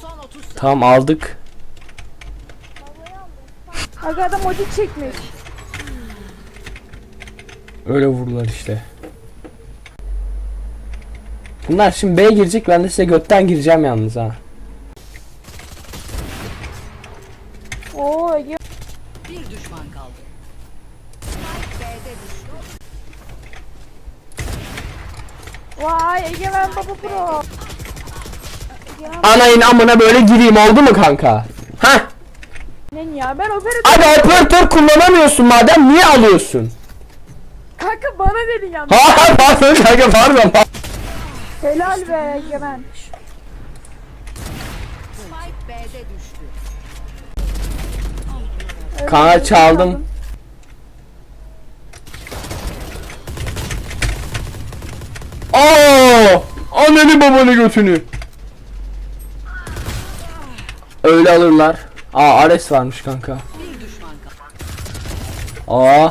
Son 30 Tamam aldık. Aga adam odik çekmiş. Öyle vurdular işte. Bunlar şimdi B'ye girecek ben de size götten gireceğim yalnız ha. Oo Ege. bir düşman kaldı. Spike B'de düştü. Vay Egemen Baba Pro. Egemen Anayın amına böyle gireyim oldu mu kanka? Hah. ne ya ben operatör. Abi operatör kullanamıyorsun madem niye alıyorsun? Kanka bana dedin ya. Ha pardon kanka pardon. Helal be Egemen. Spike B'de düştü. Kanka çaldım. Aa! Ananı babanı götünü. Öyle alırlar. Aa Ares varmış kanka. Aa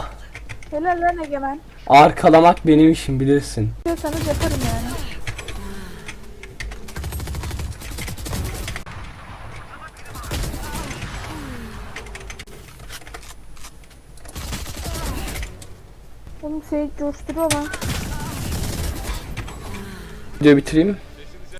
Helal lan Egemen. arkalamak benim işim bilirsin. Diyorsanız yaparım yani. Oğlum Seyit coşturuyor lan. Video bitireyim.